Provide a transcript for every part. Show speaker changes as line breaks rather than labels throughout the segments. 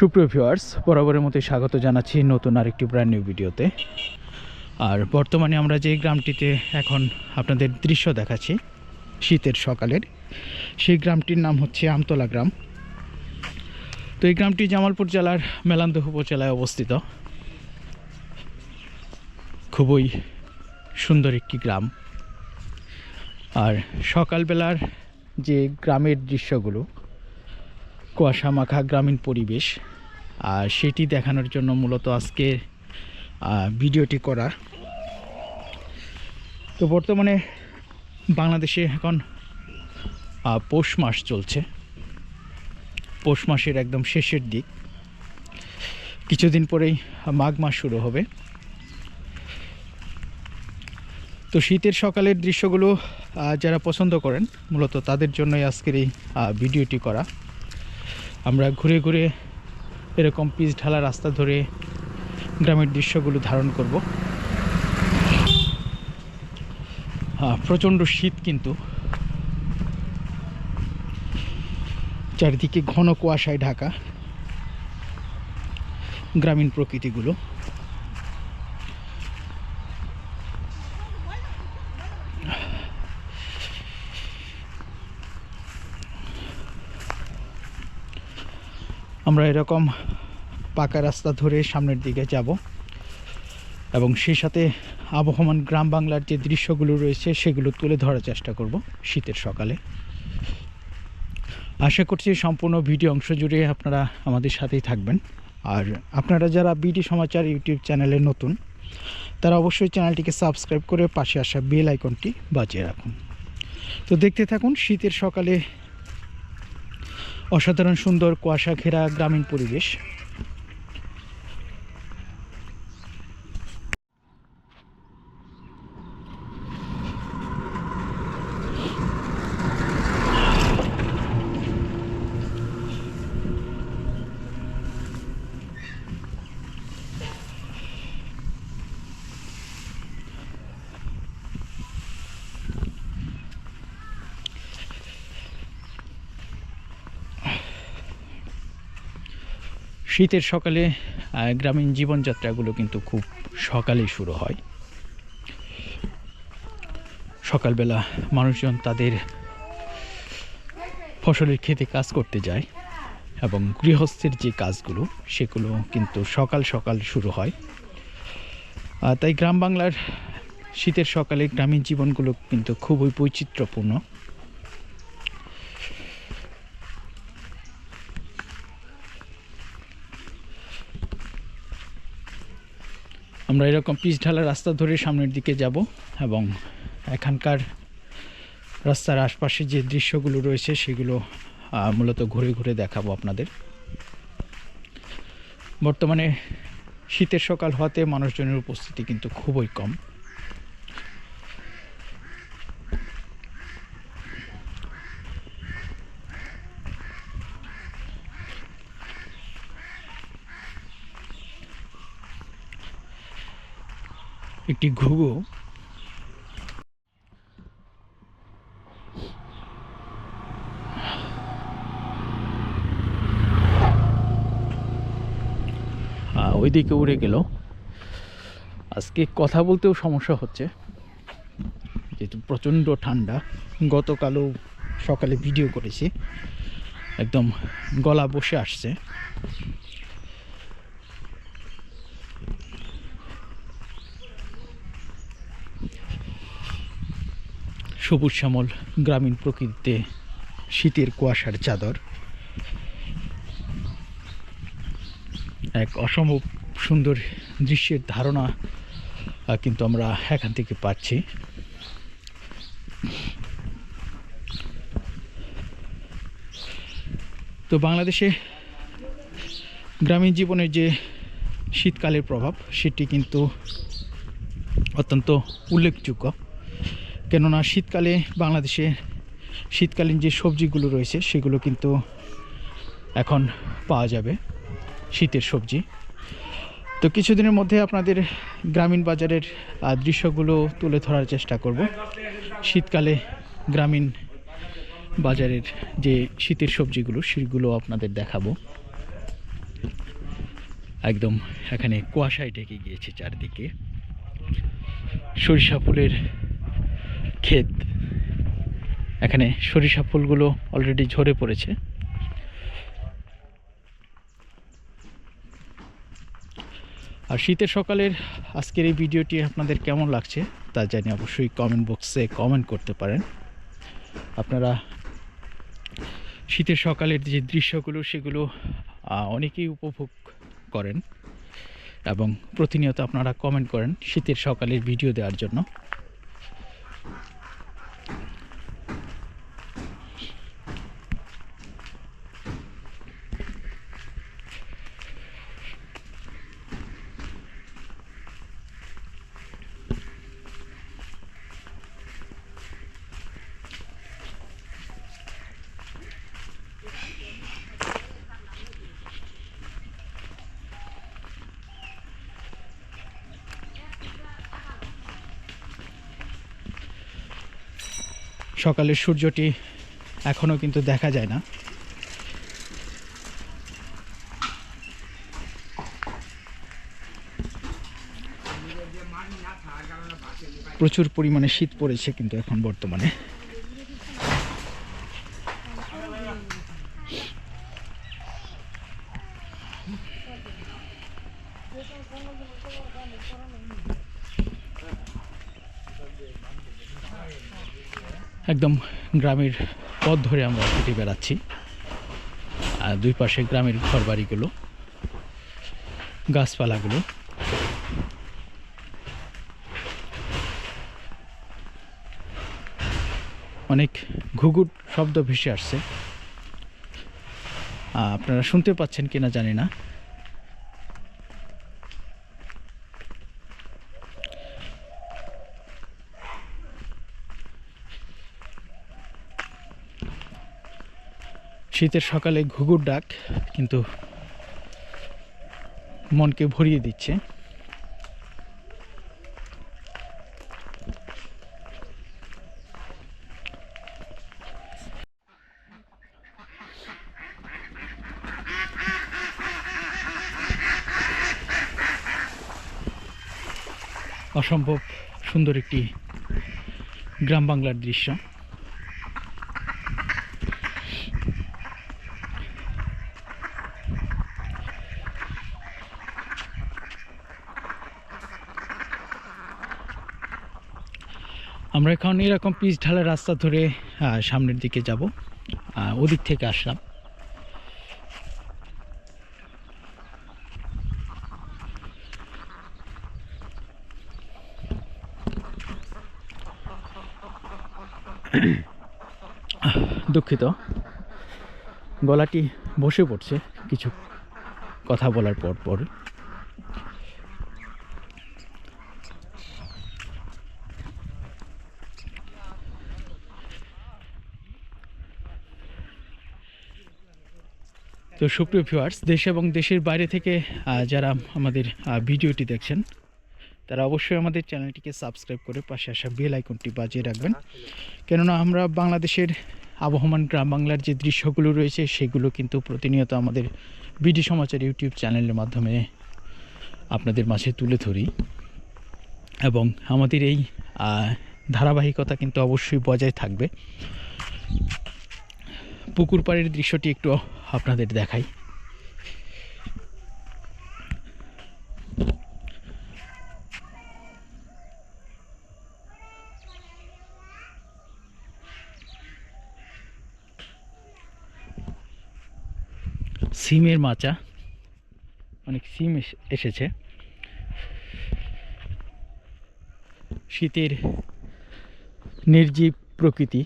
সুপ্রিয় ভিউয়ার্স বরাবরের মতোই স্বাগত জানাচ্ছি নতুন আরেকটি ব্র্যান্ড নিউ ভিডিওতে আর বর্তমানে আমরা যে গ্রামটিতে এখন আপনাদের দৃশ্য দেখাচ্ছি, শীতের সকালের, সেই গ্রামটির নাম হচ্ছে আমতলা গ্রাম। তো এই গ্রামটি জামালপুর জেলার মেলান্দহ উপজেলায় অবস্থিত। খুবই সুন্দর একটি গ্রাম। আর সকালবেলার যে গ্রামের দৃশ্যগুলো কুয়াশা মাখা গ্রামীণ পরিবেশ সেটি দেখানোর জন্য মূলত আজকে ভিডিওটি করা। তো বর্তমানে বাংলাদেশে এখন পৌষ মাস চলছে। পৌষ মাসের একদম শেষের দিক। কিছুদিন পরেই মাঘ মাস শুরু হবে। তো শীতের সকালের দৃশ্যগুলো যারা পছন্দ করেন, মূলত তাদের জন্যই আজকের এই ভিডিওটি করা। আমরা ঘুরে ঘুরে এরকম পিচ ঢালা রাস্তা ধরে গ্রামের দৃশ্যগুলো ধারণ করব। হ্যাঁ প্রচণ্ড শীত কিন্তু। চারিদিকে ঘন কুয়াশায় ঢাকা। গ্রামীণ প্রকৃতিগুলো। আমরা এরকম পাকা রাস্তা ধরে সামনের দিকে যাব এবং সেই সাথে আবহমান গ্রাম বাংলার যে দৃশ্যগুলো রয়েছে সেগুলো তুলে ধরার চেষ্টা করব শীতের সকালে। আশা করছি সম্পূর্ণ ভিডিও অংশ জুড়ে আপনারা আমাদের সাথেই থাকবেন। আর আপনারা যারা বিডি সমাচার ইউটিউব চ্যানেলে নতুন, তারা অবশ্যই চ্যানেলটিকে সাবস্ক্রাইব করে পাশে আসা বেল আইকনটি বাজিয়ে রাখুন। তো দেখতে থাকুন শীতের সকালে অসাধারণ সুন্দর কুয়াশা ঘেরা গ্রামীণ পরিবেশ। শীতের সকালে গ্রামীণ জীবনযাত্রাগুলো কিন্তু খুব সকালেই শুরু হয়। সকালবেলা মানুষজন তাদের ফসলের খেতে কাজ করতে যায় এবং গৃহস্থের যে কাজগুলো, সেগুলো কিন্তু সকাল সকাল শুরু হয়। তাই গ্রাম বাংলার শীতের সকালে গ্রামীণ জীবনগুলো কিন্তু খুবই বৈচিত্র্যপূর্ণ। আমরা এরকম পিচ ঢালা রাস্তা ধরে সামনের দিকে যাব এবং এখানকার রাস্তার আশপাশে যে দৃশ্যগুলো রয়েছে সেগুলো মূলত ঘুরে ঘুরে দেখাবো আপনাদের। বর্তমানে শীতের সকাল হওয়াতে মানুষজনের উপস্থিতি কিন্তু খুবই কম। একটি ঘুঘু। ওইদিকে উড়ে গেল। আজকে কথা বলতেও সমস্যা হচ্ছে। যেহেতু প্রচণ্ড ঠান্ডা, গতকালও সকালে ভিডিও করেছি। একদম গলা বসে আসছে। সবুজ শ্যামল গ্রামীণ প্রকৃতিতে শীতের কুয়াশার চাদর। এক অসম্ভব সুন্দর দৃশ্যের ধারণা কিন্তু আমরা এখান থেকে পাচ্ছি। তো বাংলাদেশে গ্রামীণ জীবনের যে শীতকালের প্রভাব, সেটি কিন্তু অত্যন্ত উল্লেখযোগ্য। কেননা শীতকালে বাংলাদেশে শীতকালীন যে সবজিগুলো রয়েছে, সেগুলো কিন্তু এখন পাওয়া যাবে, শীতের সবজি। তো কিছুদিনের মধ্যে আপনাদের গ্রামীণ বাজারের দৃশ্যগুলো তুলে ধরার চেষ্টা করব। শীতকালে গ্রামীণ বাজারের যে শীতের সবজিগুলো, সেগুলো আপনাদের দেখাবো। একদম এখানে কুয়াশায় ঢেকে গিয়েছে চারদিকে। সরিষা ফুলের ক্ষেত। এখানে সরিষা ফুলগুলো অলরেডি ঝরে পড়েছে। আর শীতের সকালের আজকের এই ভিডিওটি আপনাদের কেমন লাগছে তা জানি অবশ্যই কমেন্ট বক্সে কমেন্ট করতে পারেন। আপনারা শীতের সকালের যে দৃশ্যগুলো সেগুলো অনেকেই উপভোগ করেন এবং প্রতিনিয়ত আপনারা কমেন্ট করেন শীতের সকালের ভিডিও দেওয়ার জন্য। সকালের সূর্যটি এখনও কিন্তু দেখা যায় না। প্রচুর পরিমাণে শীত পড়েছে কিন্তু এখন বর্তমানে। একদম গ্রামের পথ ধরে আমরা হেঁটে বেড়াচ্ছি। আর দুই পাশে গ্রামের ঘরবাড়িগুলো, গাছপালাগুলো। অনেক ঘুঘুট শব্দ ভেসে আসছে। আপনারা শুনতে পাচ্ছেন কিনা জানি না। শীতের সকালে ঘুঘুর ডাক কিন্তু মনকে ভরিয়ে দিচ্ছে। অসম্ভব সুন্দর একটি গ্রাম বাংলার দৃশ্য। আমরা এখন এরকম পিচ ঢালা রাস্তা ধরে সামনের দিকে যাব। ওদিক থেকে আসলাম। দুঃখিত। গলাটি বসে পড়ছে, কিছু কথা বলার পর পর। তো সুপ্রিয় ভিউয়ার্স দেশ এবং দেশের বাইরে থেকে যারা আমাদের ভিডিওটি দেখছেন, তারা অবশ্যই আমাদের চ্যানেলটিকে সাবস্ক্রাইব করে পাশে আসা বেল আইকনটি বাজিয়ে রাখবেন। কেননা আমরা বাংলাদেশের আবহমান গ্রাম বাংলার যে দৃশ্যগুলো রয়েছে, সেগুলো কিন্তু প্রতিনিয়ত আমাদের বিডি সমাচার ইউটিউব চ্যানেলের মাধ্যমে আপনাদের মাঝে তুলে ধরি। এবং আমাদের এই ধারাবাহিকতা কিন্তু অবশ্যই বজায় থাকবে। পুকুর পাড়ের দৃশ্যটি একটু আপনাদের দেখাই। সিমের মাচা। অনেক সিম এস- এসেছে। শীতের নির্জীব প্রকৃতি।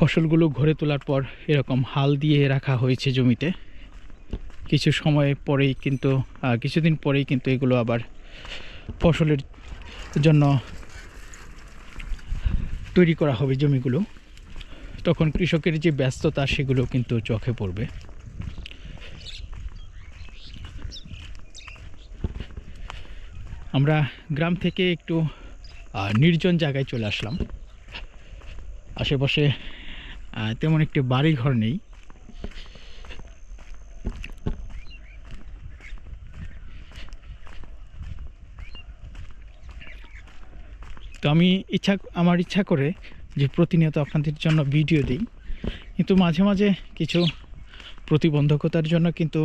ফসলগুলো ঘরে তোলার পর এরকম হাল দিয়ে রাখা হয়েছে জমিতে। কিছু সময় পরেই কিন্তু কিছুদিন পরেই কিন্তু এগুলো আবার ফসলের জন্য তৈরি করা হবে জমিগুলো। তখন কৃষকের যে ব্যস্ততা, সেগুলো কিন্তু চোখে পড়বে। আমরা গ্রাম থেকে একটু নির্জন জায়গায় চলে আসলাম। আশেপাশে তেমন একটি বাড়ি ঘর নেই। তো আমি ইচ্ছা, আমার ইচ্ছা করে যে প্রতিনিয়ত আপনাদের জন্য ভিডিও দিই। কিন্তু মাঝে মাঝে কিছু প্রতিবন্ধকতার জন্য কিন্তু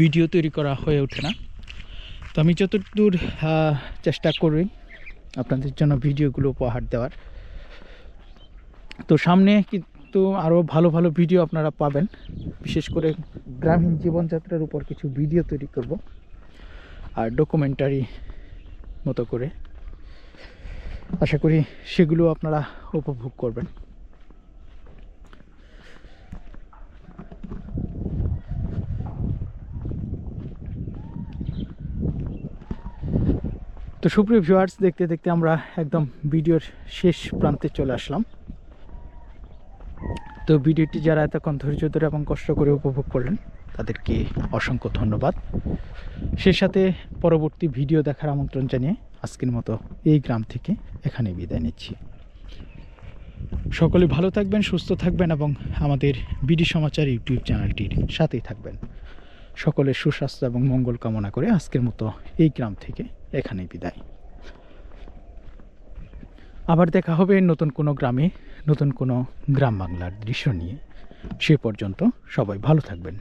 ভিডিও তৈরি করা হয়ে ওঠে না। তো আমি যতদূর চেষ্টা করি আপনাদের জন্য ভিডিওগুলো উপহার দেওয়ার। তো সামনে কিন্তু আরও ভালো ভালো ভিডিও আপনারা পাবেন। বিশেষ করে গ্রামীণ জীবনযাত্রার উপর কিছু ভিডিও তৈরি করব আর ডকুমেন্টারি মতো করে। আশা করি সেগুলো আপনারা উপভোগ করবেন। তো সুপ্রিয় ভিউয়ার্স দেখতে দেখতে আমরা একদম ভিডিওর শেষ প্রান্তে চলে আসলাম। তো ভিডিওটি যারা এতক্ষণ ধৈর্য ধরে এবং কষ্ট করে উপভোগ করলেন, তাদেরকে অসংখ্য ধন্যবাদ। সে সাথে পরবর্তী ভিডিও দেখার আমন্ত্রণ জানিয়ে আজকের মতো এই গ্রাম থেকে এখানে বিদায় নিচ্ছি। সকলে ভালো থাকবেন, সুস্থ থাকবেন এবং আমাদের বিডি সমাচার ইউটিউব চ্যানেলটির সাথেই থাকবেন। সকলের সুস্বাস্থ্য এবং মঙ্গল কামনা করে আজকের মতো এই গ্রাম থেকে এখানেই বিদায়। আবার দেখা হবে নতুন কোনো গ্রামে, নতুন কোনো গ্রাম বাংলার দৃশ্য নিয়ে। সে পর্যন্ত সবাই ভালো থাকবেন।